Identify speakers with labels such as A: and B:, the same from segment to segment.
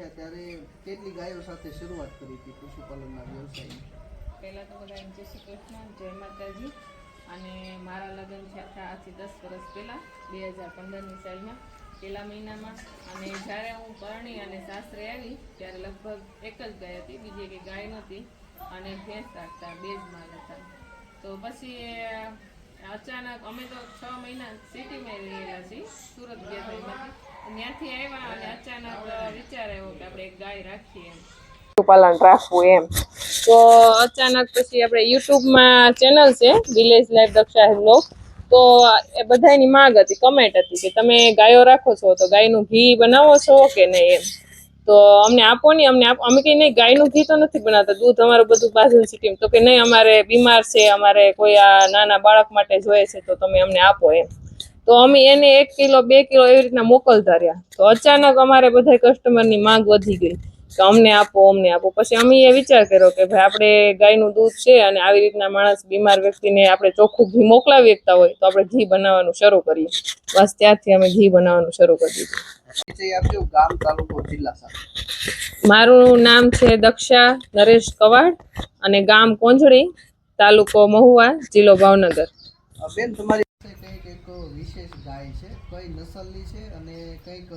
A: થયા ત્યારે કેટલી ગાયો સાથે શરૂઆત કરી હતી પશુપાલનના વ્યવસાયની?
B: પહેલાં તો બધા જય શ્રી કૃષ્ણ, જય માતાજી. અને મારા લગ્ન થયા હતા આજથી દસ વર્ષ પહેલાં, બે હજાર પંદરની સાલમાં, પહેલા મહિનામાં. અને જ્યારે હું પરણી અને સાસરે આવી, ત્યારે લગભગ એક જ ગાય હતી, બીજી એક ગાય નહોતી. અને ભેંસ રાખતા બે જ માલ હતા. તો પછી અચાનક અમે તો છ મહિના સિટીમાં રહેલા છીએ, સુરત ગયા ત્યાંથી આવ્યા અને અચાનક વિચાર આવ્યો કે આપણે એક ગાય રાખીએ. પશુપાલન રાખવું એમ. તો અચાનક પછી આપણે યુટ્યુબમાં ચેનલ છે વિલેજ લાઈફ દક્ષા બ્લોગ તો એ બધાની માંગ હતી કમેન્ટ હતી કે તમે ગાયો રાખો છો તો ગાયનું ઘી બનાવો છો કે નહીં એમ. તો અમને આપો ને અમને આપો અમે કઈ નહીં ગાયનું ઘી તો નથી બનાવતા દૂધ અમારું બધું બાજુ સિટી તો કે નહીં અમારે બીમાર છે અમારે કોઈ આ નાના બાળક માટે જોઈએ છે તો તમે અમને આપો એમ. તો અમે એને એક કિલો, બે કિલો એવી રીતના મોકલતા રહ્યા. તો અચાનક અમારે બધા કસ્ટમરની માંગ વધી ગઈ કે અમને આપો અમને આપો. પછી અમે એ વિચાર કર્યો કે ભાઈ, આપણે ગાયનું દૂધ છે અને આવી રીતના માણસ, બીમાર વ્યક્તિને આપણે ચોખ્ખું ઘી મોકલાવી શકતા હોય, તો આપણે ઘી બનાવવાનું શરૂ કરીએ. બસ ત્યારથી અમે ઘી બનાવવાનું શરૂ કરી દીધું. મારું નામ છે દક્ષા નરેશ કવાડ અને ગામ કોંજળી, તાલુકો મહુવા, જિલ્લો ભાવનગર.
A: બેન, તમારી પાસે કંઈક એક વિશેષ ગાય છે, કઈ નસલની છે અને કંઈક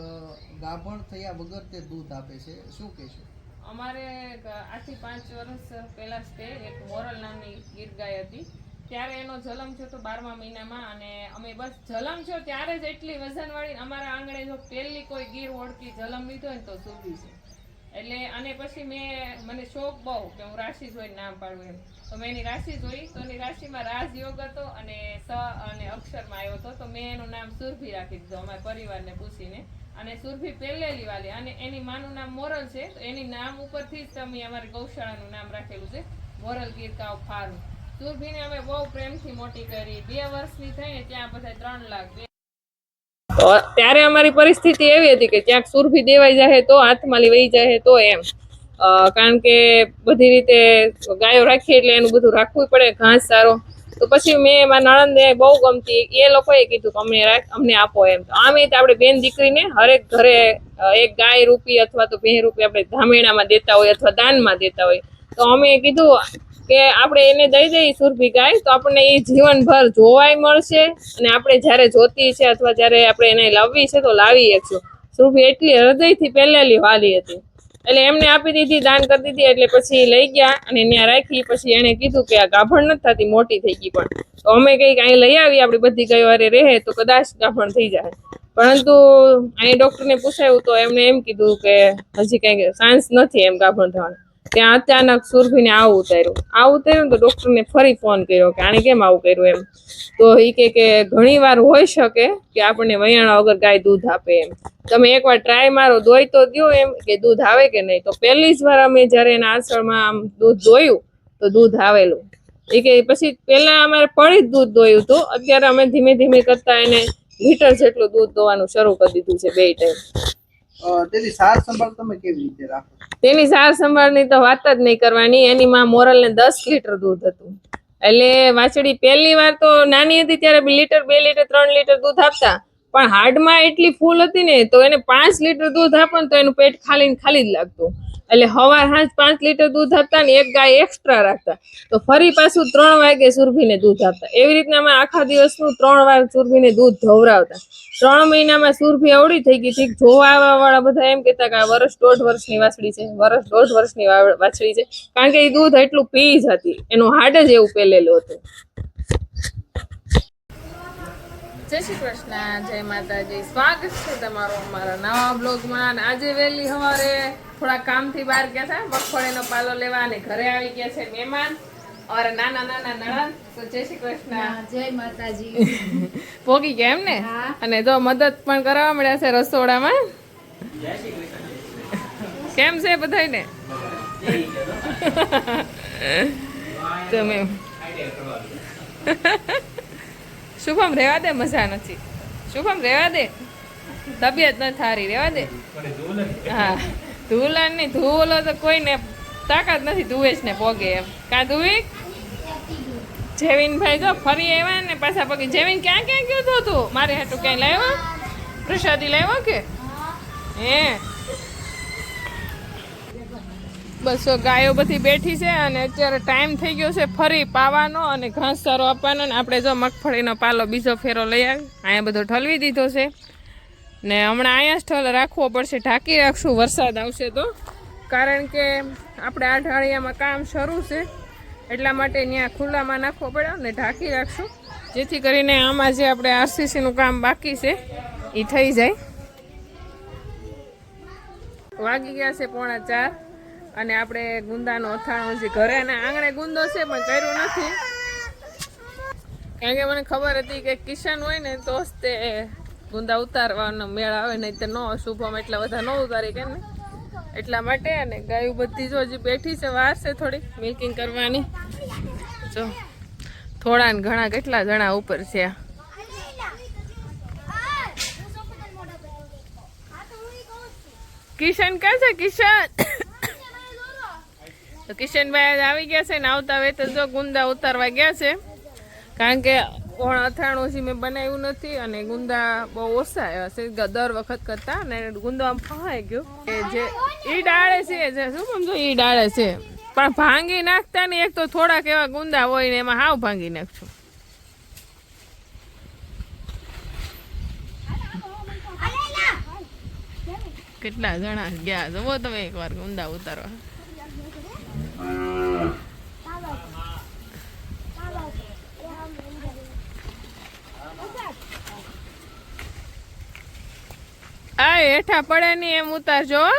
A: ગાભણ થયા વગર તે દૂધ આપે છે, શું કહેશો?
B: અમારે આઠથી પાંચ વર્ષ પહેલાં જ તે એક મોરલ નામની ગીર ગાય હતી. ત્યારે એનો જલમ થયો તો બારમા મહિનામાં અને અમે બસ જલમ થયો ત્યારે જ એટલી વજનવાળી અમારા આંગણે જો પહેલી કોઈ ગીર ઓળખી જલમ લીધો ને તો સુરભી છે એટલે અને પછી મેં, મને શોખ બહુ કે હું રાશિ જોઈને નામ પાડું એમ. તો મેં એની રાશિ જોઈ, તો એની રાશિમાં રાજયોગ હતો અને સ અને અક્ષરમાં આવ્યો હતો. તો મેં એનું નામ સુરભી રાખી દીધું અમારા પરિવારને પૂછીને. અને સુરભી પહેલેલી વાલી, અને એની માનું નામ મોરલ છે. તો એની નામ ઉપરથી જ તમે અમારી ગૌશાળાનું નામ રાખેલું છે. Moral ગીરકાવ farm. સુરભીને અમે બહુ પ્રેમથી મોટી કરી. બે વર્ષની થઈને ત્યાં પછી ત્રણ લાખ ત્યારે અમારી પરિસ્થિતિ એવી હતી કે ક્યાંક સુરભી દેવાઈ જાય તો હાથમાં લેવાઈ જાય તો એમ. કારણ કે બધી રીતે ગાયો રાખીએ એટલે એનું બધું રાખવું પડે, ઘાસ સારો. તો પછી મેં મારા નણંદને બહુ ગમતી એ લોકોએ કીધું કે અમને રાખ, અમને આપો એમ. તો આમે તો આપણે બેન દીકરીને હરેક ઘરે એક ગાય રૂપી અથવા તો ભેં રૂપી આપણે ધામેણામાં દેતા હોય અથવા દાનમાં દેતા હોય. તો અમે કીધું કે આપણે એને દઈ દઈએ સુરભી ગાય, તો આપણને એ જીવનભર જોવાય મળશે. અને આપણે જ્યારે જોતી છે અથવા જ્યારે આપણે એને લાવવી છે તો લાવી શકશું સુરભી એટલી હૃદયથી પહેલેલી વાલી હતી. એટલે એમને આપી દીધી, દાન કરી દીધી, એટલે પછી લઈ ગયા અને ત્યાં રાખી, પછી એણે કીધું કે આ ગાભણ નથી થતી, મોટી થઈ ગઈ પણ. તો અમે કંઈક અહીં લઈ આવી આપણી બધી ગઈ વારે રહે તો કદાચ ગાભણ થઈ જાય. પરંતુ અહીં ડૉક્ટરને પૂછાયું તો એમણે એમ કીધું કે હજી કંઈક ચાન્સ નથી એમ ગાભણ થવાનો. ત્યાં અચાનક સુરભીને આવું ઉતાર્યું. આવું ઉતાર્યું તો ડૉક્ટરને ફરી ફોન કર્યો કે આણે કેમ આવું કર્યું એમ. તો એ કે કે ઘણી વાર હોઈ શકે કે આપણને વયાણા વગર ગાય દૂધ આપે એમ. તમે એકવાર ટ્રાય મારો દોઈ તો દ્યો એમ કે દૂધ આવે કે નહીં. તો પહેલી જ વાર અમે જ્યારે એના આસળમાં આમ દૂધ દોયું, તો દૂધ આવેલું. એ કે પછી પહેલા અમારે પડી જ દૂધ દોયું હતું. અત્યારે અમે ધીમે ધીમે કરતા એને લીટર જેટલું દૂધ દોવાનું શરૂ કરી દીધું છે બે ટાઈમ.
A: તેની સાર સંભાળ તમે કેવી રીતે રાખો?
B: તેની સાર સંભાળની તો વાત જ નહીં કરવાની. એની માં મોરલને દસ લીટર દૂધ હતું. એટલે વાછડી પહેલી વાર તો નાની હતી ત્યારે બે લીટર બે લીટર, ત્રણ લીટર દૂધ આપતા. પણ હાડમાં એટલી ફૂલ હતી ને, તો એને પાંચ લીટર દૂધ આપે ને તો એનું પેટ ખાલી ખાલી જ લાગતું. એટલે હવાર સાંજ પાંચ લીટર દૂધ આપતા ને એક ગાય એક્સ્ટ્રા રાખતા. તો ફરી પાછું ત્રણ વાગે સુરભીને દૂધ આપતા. એવી રીતના અમે આખા દિવસનું ત્રણ વાર સુરભીને દૂધ ધવરાવતા. ત્રણ મહિનામાં સુરભી અવળી થઈ ગઈ. હતી જોવા આવવા વાળા બધા એમ કહેતા કે આ વર્ષ દોઢ વર્ષની વાછડી છે. વર્ષ દોઢ વર્ષની વાછડી છે. કારણ કે એ દૂધ એટલું પી જ હતી. એનું હાડ જ એવું પેલેલું હતું. જય શ્રી કૃષ્ણ જય માતાજી. સ્વાગત છે તમારો અમારા નવા બ્લોગમાં. આજે વહેલી સવારે થોડા કામથી બહાર ગયા હતા. મગફળીનો પાલો લેવા અને ઘરે આવી ગયા છે મહેમાન. और નાના નાના નણંદ. તો જય શ્રી કૃષ્ણ.
C: જય માતાજી.
B: પોગી ગયા એમ ને? અને જો મદદ પણ કરાવવા મળ્યા છે રસોડામાં. કેમ છે બધાયને? તમે શુભમ રહેવા દે મજા નથી. શુભમ રહેવા દે. તબિયત ન થારી રહેવા દે. હા ધૂલણ નહીં. ધૂલો તો કોઈને તાકાત નથી ધુવે જ ને પોગે એમ. કાં ધુવી? જેવીનભાઈ જો ફરી આવ્યા ને પાછા પગે. જેવીન ક્યાં ક્યાં ગયો તો તું? મારે હાટું ક્યાંય લાવ્યો? પ્રસાદી લાવ્યો કે? હે? બસ ગાયો બધી બેઠી છે અને અત્યારે ટાઈમ થઈ ગયો છે ફરી પાવાનો અને ઘાસચારો આપવાનો ને આપણે જો મગફળીનો પાલો બીજો ફેરો લઈ આવી. અહીંયા બધો ઠલવી દીધો છે. ને હમણાં અહીંયા ઠલ રાખવો પડશે, ઢાંકી રાખશું, વરસાદ આવશે તો. કારણ કે આપણે આ ઢાળિયામાં કામ શરૂ છે. એટલા માટે ત્યાં ખુલ્લામાં નાખવો પડે ને ઢાંકી રાખશું. જેથી કરીને આમાં જે આપણે આરસીસીનું કામ બાકી છે એ થઈ જાય. વાગી ગયા છે પોણા ચાર. અને આપણે ગુંદાનો અથાણો છે ઘરે અને આંગણે ગુંદો છે, પણ કર્યું નથી. કારણ કે મને ખબર હતી કે કિશન હોય ને તો જ તે ગુંદા ઉતારવાનો મેળ આવે નહીં તો ન શુભમ એટલા બધા ન ઉતારી કે ને? એટલા માટે અને ગાયું બધી જો હજી બેઠી છે, વાર છે થોડી મિલ્કિંગ કરવાની. જો, થોડા ને ઘણા કેટલા જણા ઉપર છે કિશન ક્યાં છે, કિશન? તો કિશનભાઈ આવી ગયા છે ને આવતા હવે તો જો ગુંદા ઉતારવા ગયા છે. કારણ કે કોણ અથાણું છે મેં બનાવ્યું નથી અને ગુંદા બહુ ઓછા આવ્યા છે. દર વખત કરતા અને ગુંદો આમ ફહાઈ ગયો. એ જે ઈ ડાળે છે જે શું સમજો ઈ ડાળે છે. પણ ભાંગી નાખતા ને એક તો થોડાક એવા ગુંદા હોય ને એમાં હાવ ભાંગી નાખશું કેટલા જણા ગયા જવો તમે એકવાર ગુંદા ઉતારવા. આ હેઠા પડે નહીં એમ ઉતારજો હો.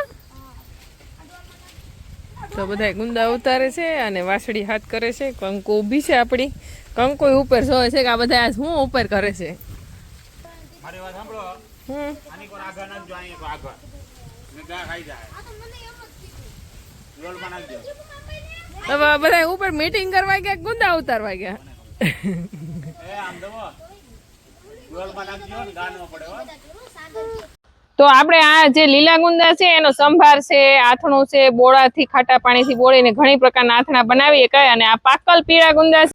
B: તો બધા ગુંદા ઉતારે છે અને વાસળી હાથ કરે છે. કંકુ ઊભી છે આપણી. કંકુ ઉપર જોવે છે કે આ બધા આજ શું ઉપર કરે છે?
C: મારી વાત સાંભળો.
B: હમ.
C: આની કોણ આગળ નાખજો અહીં આગળ. ને ગા ખાઈ જાય. રોલમાં નાખજો.
B: હવે બધા ઉપર મીટિંગ કરવા ગયા કે ગુંદા ઉતારવા ગયા?
C: એ આમ દવો રોલમાં નાખજો ને પડે હો.
B: તો આપણે આ જે લીલા ગુંદા છે, એનો સંભાર છે, આથણું છે, બોળાથી ખાટા પાણીથી બોળીને ઘણી પ્રકારના આથણા બનાવી કઈ અને આ પાકલ પીળા ગુંદા છે.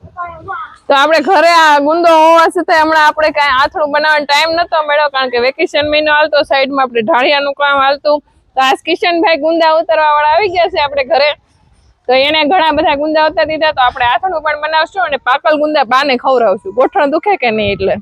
B: તો આપણે ઘરે આ ગુંદો હોવા છતાં હમણાં આપણે કાંઈ આથણું બનાવવાનો ટાઈમ નતો મળ્યો, કારણ કે વેકેશન મહિનો હાલતો, સાઈડમાં આપણે ઢાળિયાનું કામ હાલતું. તો આ કિશનભાઈ ગુંદા ઉતરવા વાળા આવી ગયા છે આપણે ઘરે. તો એને ઘણા બધા ગુંદા ઉતારી દીધા, તો આપણે આથણું પણ બનાવશું અને પાકલ ગુંદા બાને ખવડાવશું. ગોઠણ દુખે કે નહીં એટલે?